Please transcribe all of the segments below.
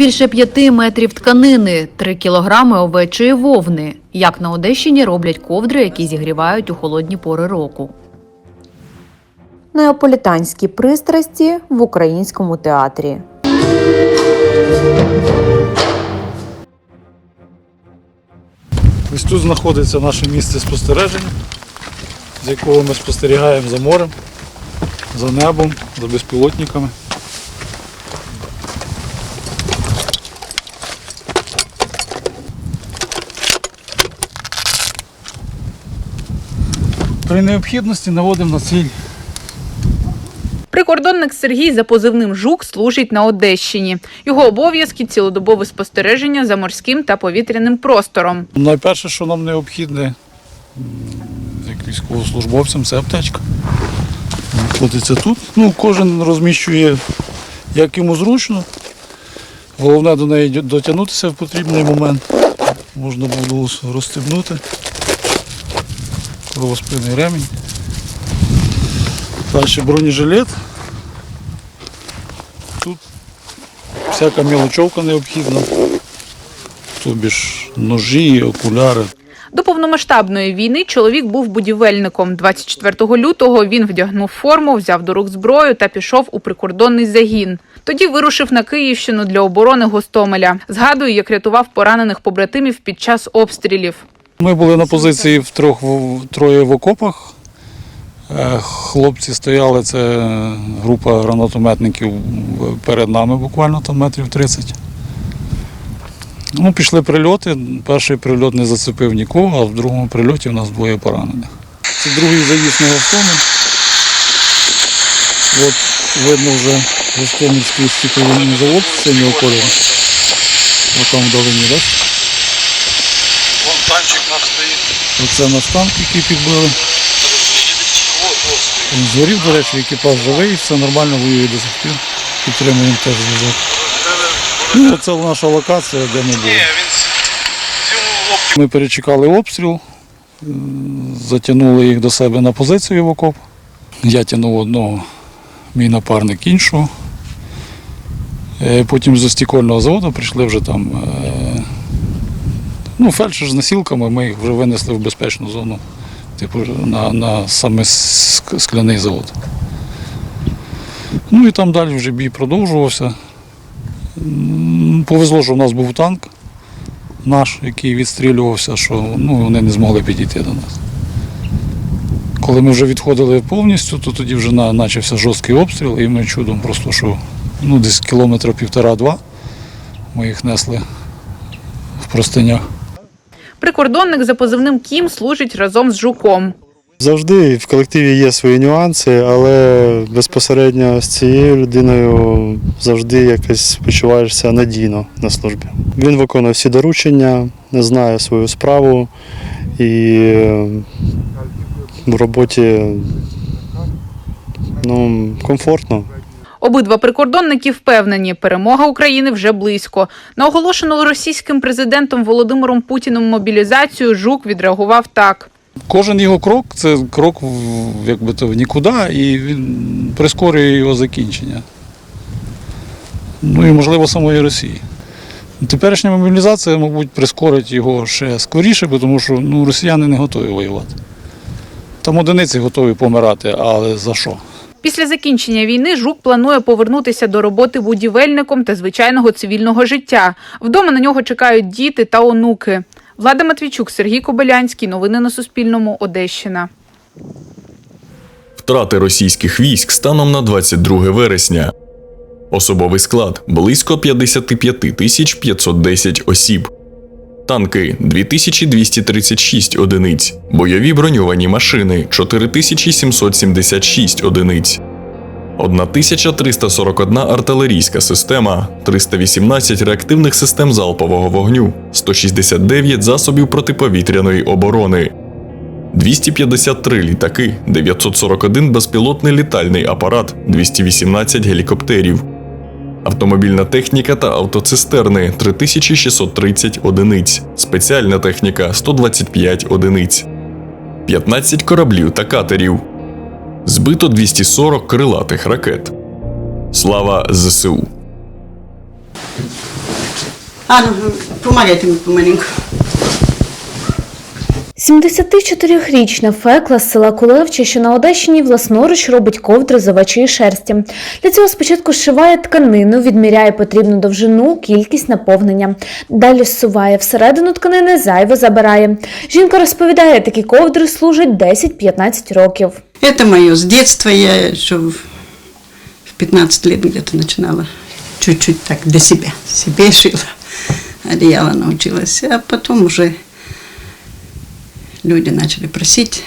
Більше п'яти метрів тканини, три кілограми овечої вовни. Як на Одещині роблять ковдри, які зігрівають у холодні пори року. Неаполітанські пристрасті в українському театрі. Ось тут знаходиться наше місце спостереження, з якого ми спостерігаємо за морем, за небом, за безпілотниками. При необхідності наводимо на ціль. Прикордонник Сергій за позивним Жук служить на Одещині. Його обов'язки цілодобове спостереження за морським та повітряним простором. Найперше, що нам необхідне, як військовослужбовцям, це аптечка. Знаходиться тут. Ну, кожен розміщує як йому зручно. Головне до неї дотягнутися в потрібний момент. Можна було розстебнути. Кровоспинний ремінь. Далі бронежилет. Тут всяка мілочовка необхідна. Тобі ж ножі, окуляри. До повномасштабної війни чоловік був будівельником. 24 лютого він вдягнув форму, взяв до рук зброю та пішов у прикордонний загін. Тоді вирушив на Київщину для оборони Гостомеля. Згадує, як рятував поранених побратимів під час обстрілів. Ми були на позиції в трьох троє в окопах. Е, Хлопці стояли, це група гранатометників перед нами, буквально там метрів 30. Ну, пішли прильоти. Перший прильот не зацепив нікого, а в другому прильоті у нас двоє поранених. Це другий заїзд на Гостомель. От видно вже Гостомельський стекловий завод синього кольору. Отам вдалині, так? Оце наш танк, який підбили. Він згорів, до речі, екіпаж живий, все нормально воює до сих пір. Підтримуємо теж зв'язок. Ну, це наша локація, де ми були. Ми перечекали обстріл, затягнули їх до себе на позицію в окоп. Я тягнув одного, мій напарник іншого. Е, Потім з стікольного заводу прийшли вже там. Ну, фельдшер з носілками, ми їх вже винесли в безпечну зону, типу на, на саме скляний завод. Ну і там далі вже бій продовжувався. Повезло, що в нас був танк наш, який відстрілювався, що ну, вони не змогли підійти до нас. Коли ми вже відходили повністю, то тоді вже почався жорсткий обстріл, і ми чудом просто, що ну, десь кілометра півтора-два ми їх несли в простинях. Прикордонник за позивним Кім служить разом з Жуком. Завжди в колективі є свої нюанси, але безпосередньо з цією людиною завжди якось почуваєшся надійно на службі. Він виконує всі доручення, знає свою справу і е, в роботі ну, комфортно. Обидва прикордонники впевнені, перемога України вже близько. На оголошену російським президентом Володимиром Путіним мобілізацію Жук відреагував так. Кожен його крок це крок якби то, в нікуди, і він прискорює його закінчення. Ну і, можливо, самої Росії. Теперішня мобілізація, мабуть, прискорить його ще скоріше, тому що ну, росіяни не готові воювати. Там одиниці готові помирати, але за що? Після закінчення війни Жук планує повернутися до роботи будівельником та звичайного цивільного життя. Вдома на нього чекають діти та онуки. Влада Матвійчук, Сергій Кобилянський. Новини на Суспільному. Одещина. Втрати російських військ станом на 22 вересня. Особовий склад близько 55 тисяч 510 осіб. Танки 2236 одиниць. Бойові броньовані машини 4776 одиниць. 1341 артилерійська система, 318 реактивних систем залпового вогню, 169 засобів протиповітряної оборони, 253 літаки, 941 безпілотний літальний апарат, 218 гелікоптерів, автомобільна техніка та автоцистерни 3630 одиниць, спеціальна техніка 125 одиниць, 15 кораблів та катерів, збито 240 крилатих ракет. Слава ЗСУ! Ану, ну, помагайте мені помаленьку. 74-річна Фекла з села Кулевче, що на Одещині власноруч робить ковдри з овечої шерсті. Для цього спочатку зшиває тканину, відміряє потрібну довжину, кількість наповнення. Далі зсуває всередину тканини, зайве забирає. Жінка розповідає, такі ковдри служать 10-15 років. Это мое с детства. Я еще в в 15 лет где-то начинала чуть-чуть так для себя. Себе шила. Одеяло научилась. А потом уже люди начали просить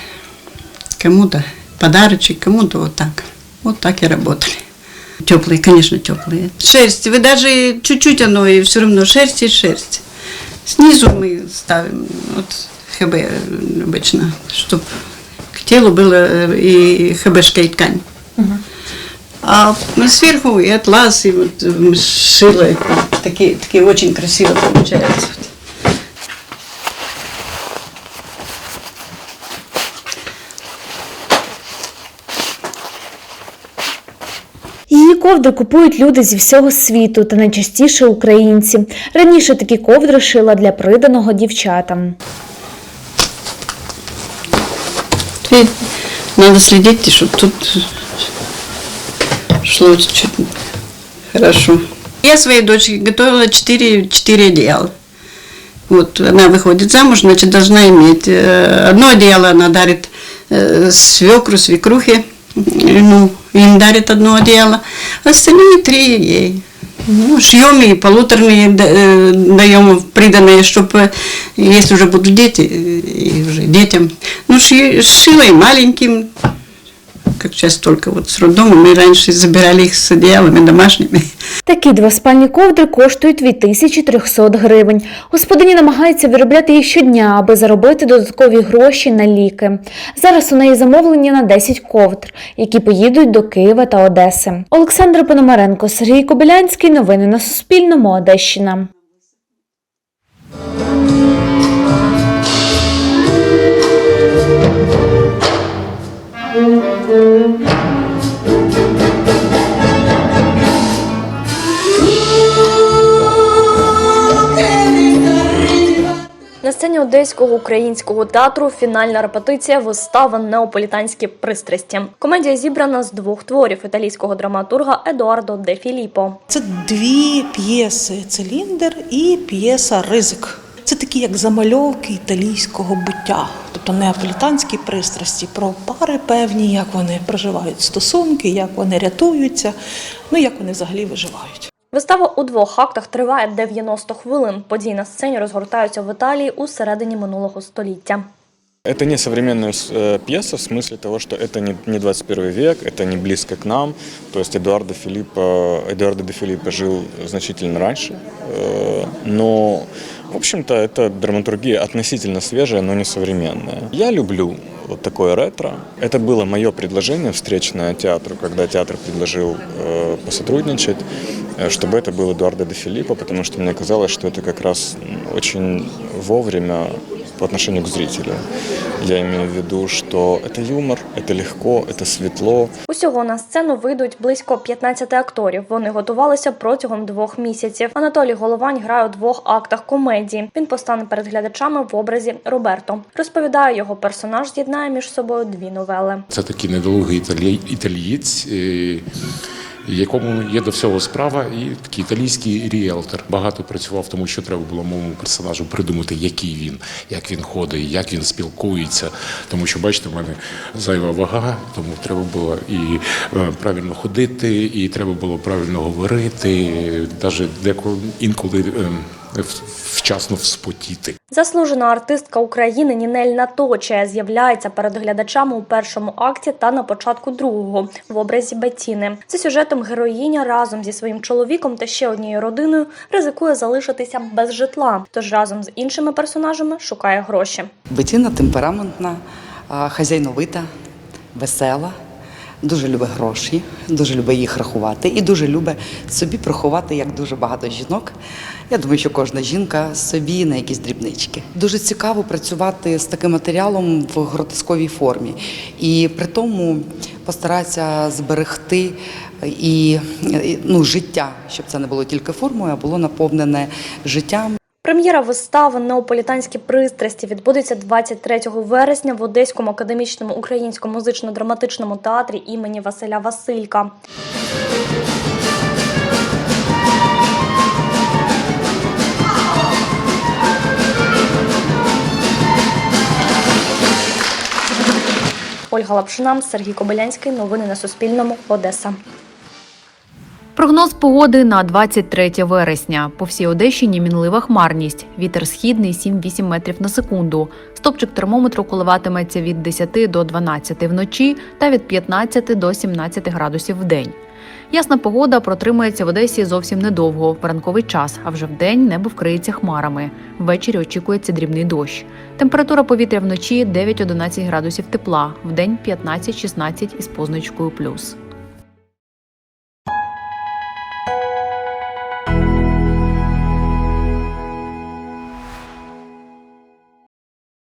кому-то подарочек, кому-то вот так. Вот так и работали. Теплые, конечно, теплые. Шерсть. Вы даже чуть-чуть оно, и все равно шерсть и шерсть. Снизу мы ставим вот ХБ обычно, чтобы к телу было э, и ХБшка и ткань. А сверху и атлас, и вот э, шило. Такие, такие очень красиво получаются. ковдри купують люди зі всього світу та найчастіше українці. Раніше такі ковдри шила для приданого дівчатам. И надо следить, чтобы тут шло чуть хорошо. Я своей дочке готовила 4, 4 одеяла. Вот она выходит замуж, значит, должна иметь. э, Одно одеяло она дарит э, свекру, свекрухе, ну, им дарит одно одеяло, остальные три ей. Ну, шьем и полуторные да- э, даем приданные, чтобы, если уже будут дети, э, и уже детям. Ну, ши- шила и маленьким, как сейчас только вот с роддомом, мы раньше забирали их с одеялами домашними. Такі двоспальні ковдри коштують від 1300 гривень. Господині намагається виробляти їх щодня, аби заробити додаткові гроші на ліки. Зараз у неї замовлення на 10 ковдр, які поїдуть до Києва та Одеси. Олександр Пономаренко, Сергій Кобилянський. Новини на Суспільному. Одещина. Сцені Одеського українського театру фінальна репетиція вистави Неаполітанські пристрасті. Комедія зібрана з двох творів італійського драматурга Едуардо де Філіппо. Це дві п'єси Циліндр і п'єса Ризик. Це такі як замальовки італійського буття, тобто неаполітанські пристрасті про пари певні, як вони проживають стосунки, як вони рятуються, ну як вони взагалі виживають. Вистава у двох актах триває 90 хвилин. Події на сцені розгортаються в Італії у середині минулого століття. Это не современная э, пьеса в смысле того, что это не, не 21 век, это не близко к нам. То есть Эдуардо, Филиппо, Эдуардо де Филиппо жил значительно раньше. Э, но, в общем-то, это драматургия относительно свежая, но не современная. Я люблю вот такое ретро. Это было мое предложение встречное театру, когда театр предложил э, посотрудничать, э, чтобы это был Эдуардо де Филиппо, потому что мне казалось, что это как раз м, очень вовремя по отношению к зрителю. Я имею в виду, что это юмор, это легко, это светло. Усього на сцену вийдуть близько 15 акторів. Вони готувалися протягом двох місяців. Анатолій Головань грає у двох актах комедії. Він постане перед глядачами в образі Роберто. Розповідає, його персонаж з'єднає між собою дві новели. Це такий недолугий італі... італієць, е, якому є до всього справа, і такий італійський ріелтор. Багато працював, тому що треба було моєму персонажу придумати, який він, як він ходить, як він спілкується. Тому що, бачите, в мене зайва вага, тому треба було і е, правильно ходити, і треба було правильно говорити, навіть деколи інколи е, в- вчасно вспотіти. Заслужена артистка України Нінель Наточія з'являється перед глядачами у першому акті та на початку другого в образі Бетіни. За сюжетом героїня разом зі своїм чоловіком та ще однією родиною ризикує залишитися без житла, тож разом з іншими персонажами шукає гроші. Бетіна темпераментна, хазяйновита, весела, дуже любить гроші, дуже любить їх рахувати і дуже любить собі приховати, як дуже багато жінок. Я думаю, що кожна жінка собі на якісь дрібнички. Дуже цікаво працювати з таким матеріалом в гротесковій формі. І при тому постаратися зберегти і і, ну, життя, щоб це не було тільки формою, а було наповнене життям. Прем'єра вистави Неаполітанські пристрасті відбудеться 23 вересня в Одеському академічному українському музично-драматичному театрі імені Василя Василька. Ольга Лапшина, Сергій Кобилянський. Новини на Суспільному. Одеса. Прогноз погоди на 23 вересня. По всій Одещині мінлива хмарність. Вітер східний 7-8 метрів на секунду. Стопчик термометру коливатиметься від 10 до 12 вночі та від 15 до 17 градусів в день. Ясна погода протримається в Одесі зовсім недовго, в ранковий час, а вже вдень небо вкриється хмарами. Ввечері очікується дрібний дощ. Температура повітря вночі 9-11 градусів тепла, вдень 15-16 із позначкою плюс.